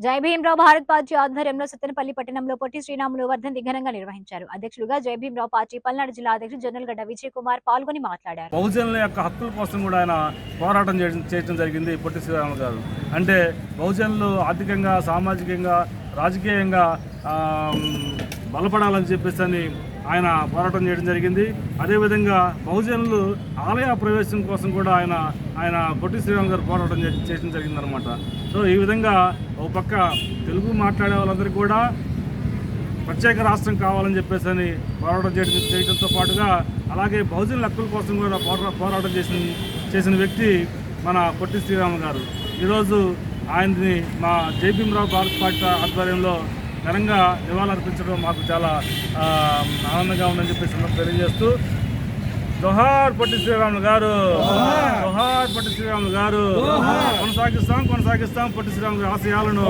జై భీమరావు భారత్ పార్టీ ఆధ్వర్యంలో సత్తెనపల్లి పట్టణంలో పొట్టి శ్రీరాములు వర్ధంతి ఘనంగా నిర్వహించారు. అధ్యక్షులుగా జై భీమరావు పార్టీ పల్నాడు జిల్లా అధ్యక్షుడు జనరల్ గడ్డ విజయ్ కుమార్ పాల్గొని మాట్లాడారు. బహుజనుల యొక్క హక్కుల కోసం కూడా ఆయన పోరాటం చేయడం చేయడం జరిగింది పొట్టి శ్రీరాములు గారు. అంటే బహుజనులు ఆర్థికంగా సామాజికంగా రాజకీయంగా ఆ, బలపడాలని చెప్పేసి అని ఆయన పోరాటం చేయడం జరిగింది. అదేవిధంగా బహుజనులు ఆలయ ప్రవేశం కోసం కూడా ఆయన ఆయన పొట్టి శ్రీరామ్ గారు పోరాటం చేయడం జరిగిందనమాట సో ఈ విధంగా ఒక పక్క తెలుగు మాట్లాడే వాళ్ళందరికీ కూడా ప్రత్యేక రాష్ట్రం కావాలని చెప్పేసి అని పోరాటం చేయడం చేయడంతో పాటుగా అలాగే బహుజనుల హక్కుల కోసం కూడా పోరా పోరాటం చేసిన చేసిన వ్యక్తి మన పొట్టి శ్రీరామ గారు. ఈరోజు ఆయన్ని మా జేపీఎంరావు భారత్ పార్టీ ఆధ్వర్యంలో ఘనంగా నివాళులర్పించడం మాకు చాలా ఆనందంగా ఉందని చెప్పేసి తెలియజేస్తూ జోహార్ పొట్టి శ్రీరాములు గారు జోహార్ పట్టి శ్రీరాములు గారు కొనసాగిస్తాం కొనసాగిస్తాం పట్టి శ్రీరాములు ఆశయాలను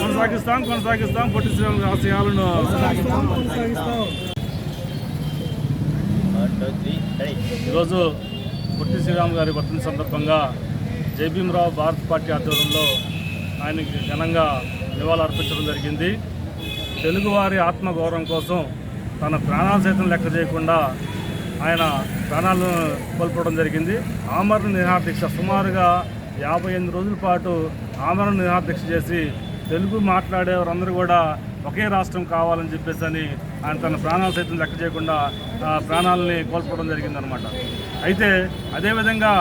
కొనసాగిస్తాం కొనసాగిస్తాం పట్టి శ్రీరాములు ఆశయాలను. ఈరోజు పొట్టి శ్రీరామ్ గారి వర్ధన సందర్భంగా జైభీమరావు భారత పార్టీ ఆధ్వర్యంలో ఆయనకి ఘనంగా నివాళులు అర్పించడం జరిగింది. తెలుగువారి ఆత్మగౌరవం కోసం తన ప్రాణాలు సైతం లెక్క చేయకుండా ఆయన ప్రాణాలను కోల్పోవడం జరిగింది. ఆమరణ నిరాదీక్ష సుమారుగా యాభై ఎనిమిది రోజుల పాటు ఆమరణ నిరాదీక్ష చేసి తెలుగు మాట్లాడేవారందరూ కూడా ఒకే రాష్ట్రం కావాలని చెప్పేసి అని ఆయన తన ప్రాణాలు సైతం లెక్క చేయకుండా ప్రాణాలని కోల్పోవడం జరిగిందనమాట అయితే అదేవిధంగా